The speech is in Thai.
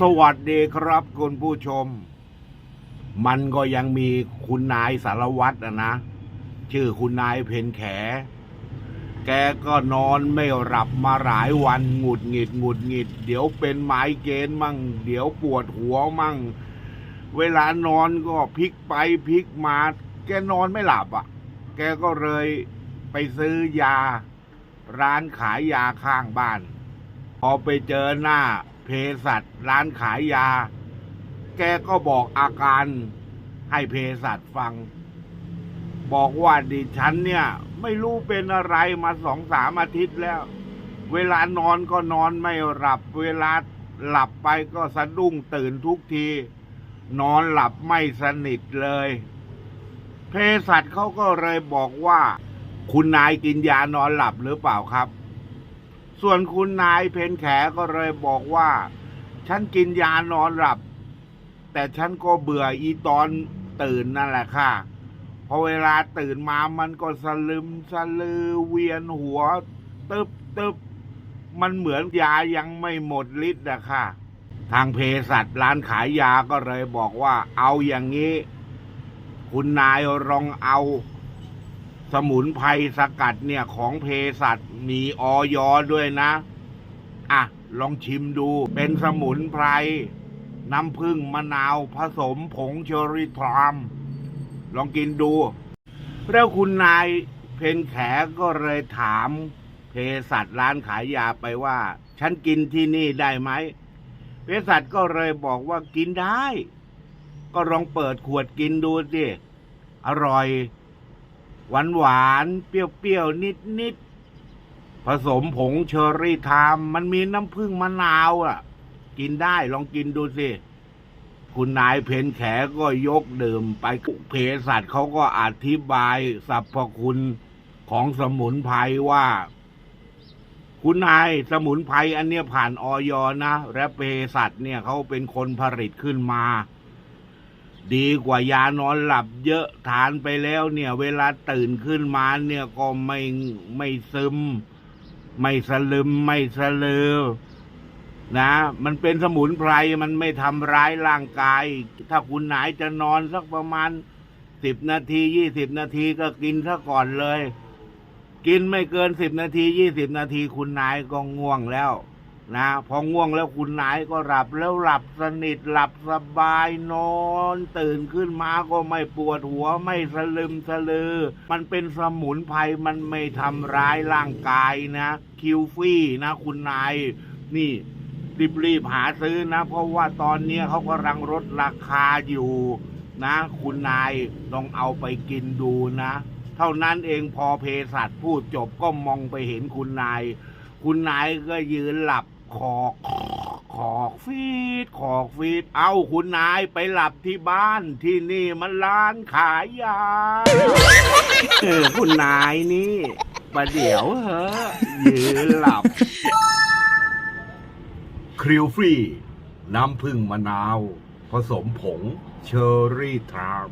สวัสดีครับคุณผู้ชม มันก็ยังมีคุณนายสารวัตรนะนะ ชื่อคุณนายเพนแข แกก็นอนไม่หลับมาหลายวันหงุดหงิดหงุดหงิด เดี๋ยวเป็นไม้เกณฑ์มั่ง เดี๋ยวปวดหัวมั่ง เวลานอนก็พลิกไปพลิกมา แกนอนไม่หลับอะ แกก็เลยไปซื้อยา ร้านขายยาข้างบ้าน พอไปเจอหน้า เภสัชร้านขายยา แกก็บอกอาการให้เภสัชฟัง บอกว่าดิฉันเนี่ย ไม่รู้เป็นอะไรมาสองสามอาทิตย์แล้ว เวลานอนก็นอนไม่หลับ เวลาหลับไปก็สะดุ้งตื่นทุกที นอนหลับไม่สนิทเลยเภสัชเขาก็เลยบอกว่า คุณนายกินยานอนหลับหรือเปล่าครับ ส่วนคุณนายเพนแขก็เลยบอกว่า ฉันกินยานอนหลับ แต่ฉันก็เบื่ออีตอนตื่นนั่นแหละค่ะ พอเวลาตื่นมามันก็สลึมสลือเวียนหัว ตึบตึบมันเหมือนยายังไม่หมดฤทธิ์อะค่ะ ทางเภสัชร้านขายยาก็เลยบอกว่า เอาอย่างนี้ คุณนายลองเอา สมุนไพรสกัดเนี่ยของเภสัชมีออยด้วยนะ อะ ลองชิมดูเป็นสมุนไพรน้ำผึ้งมะนาวผสมผงเชอริทราม ลองกินดู แล้วคุณนายเพนแขก็เลยถามเภสัชร้านขายยาไปว่า ฉันกินที่นี่ได้ไหมเภสัชก็เลยบอกว่ากินได้ ก็ลองเปิดขวดกินดูสิอร่อย หวานหวานๆเปรี้ยวๆนิดๆผสมผงเชอรี่ไทามมันมีน้ำผึ้งมะนาวอะ กินได้ลองกินดูสิ คุณนายเพนแขก็ยกดื่มไปเภสัชเขาก็อธิบายสรรพคุณของสมุนไพรว่า คุณนายสมุนไพรอันเนี้ยผ่านออยนะ และเภสัชเนี่ยเขาเป็นคนผลิตขึ้นมา ดีกว่ายานอนหลับเยอะทานไปแล้วเนี่ย เวลาตื่นขึ้นมาเนี่ยก็ไม่ไม่ซึม ไม่สลึมไม่สลือนะ มันเป็นสมุนไพรมันไม่ทำร้ายร่างกาย ถ้าคุณนายจะนอนสักประมาณสิบนาทียี่สิบนาทีก็กินซะก่อนเลย กินไม่เกินสิบนาทียี่สิบนาทีคุณนายก็ง่วงแล้ว นะพอง่วงแล้วคุณนายก็หลับแล้วหลับสนิทหลับสบายนอน ตื่นขึ้นมาก็ไม่ปวดหัวไม่สลึมสลือ มันเป็นสมุนไพรมันไม่ทำร้ายร่างกายนะ คิวฟี่นะ คุณนาย นี่รีบรีบๆหาซื้อนะ เพราะว่าตอนนี้เขากำลังลดราคาอยู่นะ คุณนายต้องเอาไปกินดูนะ เท่านั้นเองพอเภสัชพูดจบก็มองไปเห็นคุณนาย คุณนายก็ยืนหลับขอกขอกฟีดขอกฟีด เอาคุณนายไปหลับที่บ้านที่นี่มันร้านขายยาเออคุณนายนี่ประเดี๋ยวเหอะยืนหลับ คริวฟรี น้ำผึ้งมะนาว ผสมผงเชอร์รี่ทราม